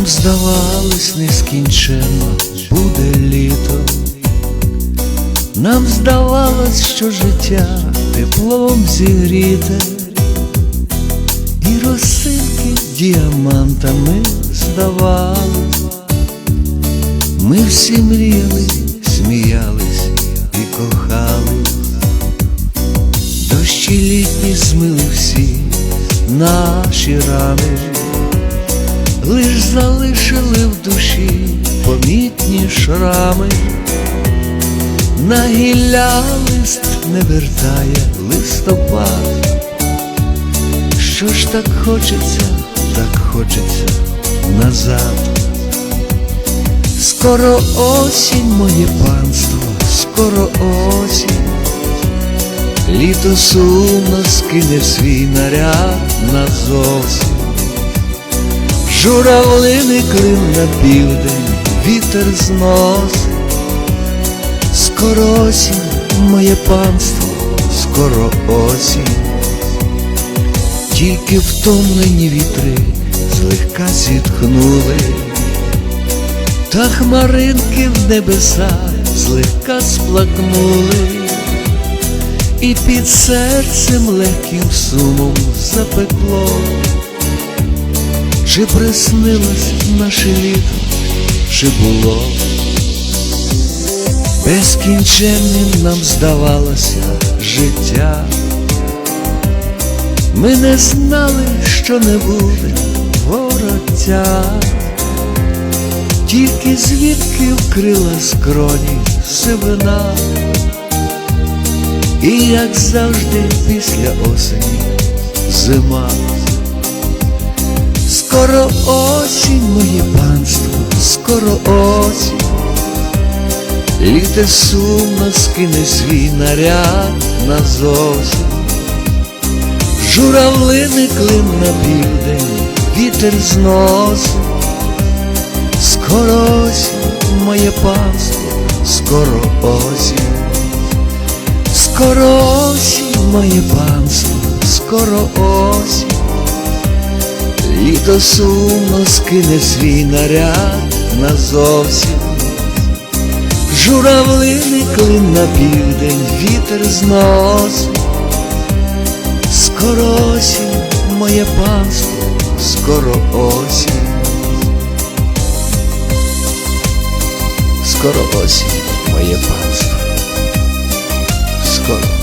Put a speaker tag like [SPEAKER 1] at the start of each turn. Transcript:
[SPEAKER 1] Нам здавалось нескінченно буде літо, нам здавалось, що життя теплом зігріте, і розсилки діамантами здавались, ми всі мріяли, сміялись і кохались, дощі літні змили всі наші рани лиш залишили в душі помітні шрами, на гілля лист не вертає листопад. Що ж так хочеться, так хочеться назад. Скоро осінь, моє панство, скоро осінь, літо сумно скине свій наряд назовсім. Журавлини клин на південь, вітер зносить, скоро осінь, моє панство, скоро осінь, тільки втомлені вітри злегка зітхнули, та хмаринки в небеса злегка сплакнули, і під серцем легким сумом запекло. Чи приснилось наше літо, чи було? Безкінченним нам здавалося життя, ми не знали, що не буде вороття, тільки звідки вкрила скроні сивина, і як завжди після осені зима. Осінь, моє панство, скоро осінь, літе сумно скине свій наряд назовсім, журавлини клин на південь, вітер зносить, скоро осінь, моє панство, скоро осінь, скоро осінь, моє панство, скоро осінь. Літо сумно скине свій наряд назовсім, журавлини клин на південь, вітер зносить, скоро осінь, моє панство, скоро осінь, скоро осінь, моє панство, скоро.